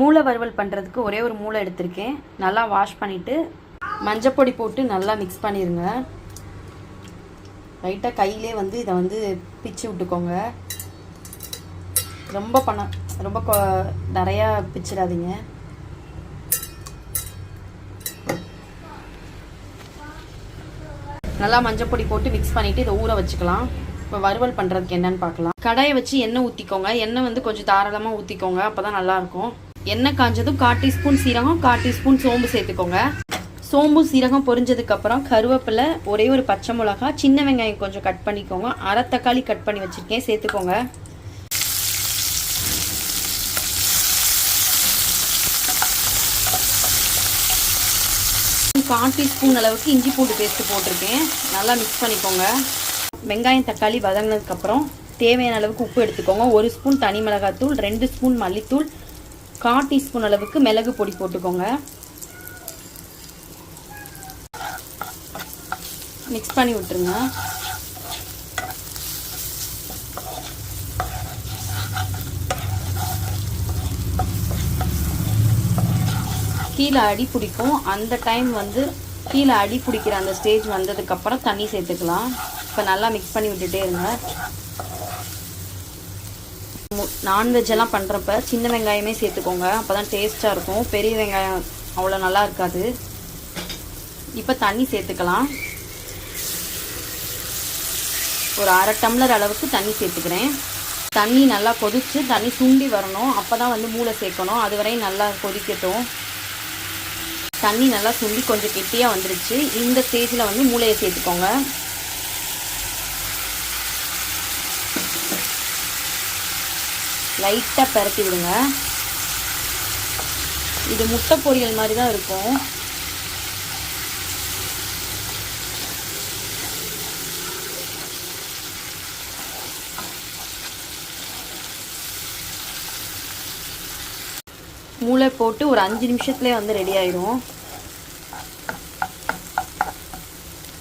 மூளை வறுவல் பண்ணுறதுக்கு ஒரே ஒரு மூளை எடுத்திருக்கேன். நல்லா வாஷ் பண்ணிவிட்டு மஞ்சப்பொடி போட்டு நல்லா மிக்ஸ் பண்ணிடுங்க லைட்டாக கையிலே வந்து இதை வந்து பிச்சு விட்டுக்கோங்க. ரொம்ப பண்ண ரொம்ப கொ- நிறையா பிச்சிடாதீங்க. நல்லா மஞ்சப்பொடி போட்டு மிக்ஸ் பண்ணிவிட்டு இதை ஊற வச்சுக்கலாம். இப்போ வறுவல் பண்ணுறதுக்கு என்னன்னு பார்க்கலாம். கடாயை வச்சு எண்ணெய் ஊற்றிக்கோங்க எண்ணெய் வந்து கொஞ்சம் தாராளமாக ஊற்றிக்கோங்க அப்போ தான் நல்லாயிருக்கும் எண்ணெய் காஞ்சதும் கால் டீஸ்பூன் சீரகம் கால் டீஸ்பூன் சோம்பு சேர்த்துக்கோங்க. சோம்பு சீரகம் பொரிஞ்சதுக்கப்புறம் கருவேப்பிலை ஒரே ஒரு பச்சை மிளகா சின்ன வெங்காயம் கொஞ்சம் கட் பண்ணிக்கோங்க. அரை தக்காளி கட் பண்ணி வச்சுருக்கேன் சேர்த்துக்கோங்க. கால் டீஸ்பூன் அளவுக்கு இஞ்சி பூண்டு பேஸ்ட்டு போட்டிருக்கேன். நல்லா மிக்ஸ் பண்ணிக்கோங்க. வெங்காயம் தக்காளி வதங்கினதுக்கப்புறம் தேவையான அளவுக்கு உப்பு எடுத்துக்கோங்க. ஒரு ஸ்பூன் தனி மிளகாத்தூள் ரெண்டு ஸ்பூன் மல்லித்தூள் கால் டீஸ்பூன் அளவுக்கு மிளகு பொடி போட்டுக்கோங்க. மிக்ஸ் பண்ணி விட்டுருங்க. கீழே அடி பிடிக்கும். அந்த டைம் வந்து கீழே அடி பிடிக்கிற அந்த ஸ்டேஜ் வந்ததுக்கப்புறம் தண்ணி சேர்த்துக்கலாம். இப்போ நல்லா மிக்ஸ் பண்ணி விட்டுட்டே இருங்க. நான்வெஜ் எல்லாம் பண்ணுறப்ப சின்ன வெங்காயமே சேர்த்துக்கோங்க. அப்போ தான் டேஸ்ட்டாக இருக்கும். பெரிய வெங்காயம் அவ்வளோ நல்லா இருக்காது. இப்போ தண்ணி சேர்த்துக்கலாம். ஒரு அரை டம்ளர் அளவுக்கு தண்ணி சேர்த்துக்கிறேன். தண்ணி நல்லா கொதிச்சு தண்ணி சுண்டி வரணும். அப்போ தான் வந்து மூளை சேர்க்கணும். அது வரையும் நல்லா கொதிக்கட்டும். தண்ணி நல்லா சுண்டி கொஞ்சம் கெட்டியாக வந்துருச்சு. இந்த ஸ்டேஜில் வந்து மூளையை சேர்த்துக்கோங்க. லைட்டாக பரட்டி விடுங்க. இது முட்டை பொரியல் மாதிரி தான் இருக்கும். மூளை போட்டு ஒரு அஞ்சு நிமிஷத்துலேயே வந்து ரெடி ஆயிடும்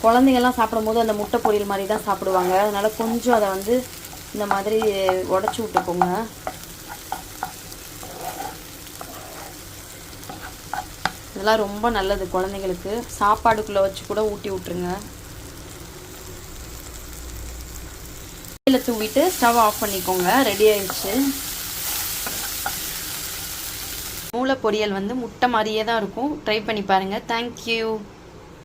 குழந்தைங்கள்லாம் சாப்பிடும்போது அந்த முட்டை பொரியல் மாதிரி தான் சாப்பிடுவாங்க. அதனால கொஞ்சம் அதை வந்து இந்த மாதிரி உடச்சி விட்டுக்கோங்க. இதெல்லாம் ரொம்ப நல்லது குழந்தைங்களுக்கு சாப்பாடுக்குள்ளே வச்சு கூட ஊட்டி விட்ருங்க கீழே தூவிட்டு ஸ்டவ் ஆஃப் பண்ணிக்கோங்க. ரெடி ஆயிடுச்சு. மூளை பொரியல் வந்து முட்டை மாதிரியே தான் இருக்கும். ட்ரை பண்ணி பாருங்கள் தேங்க்யூ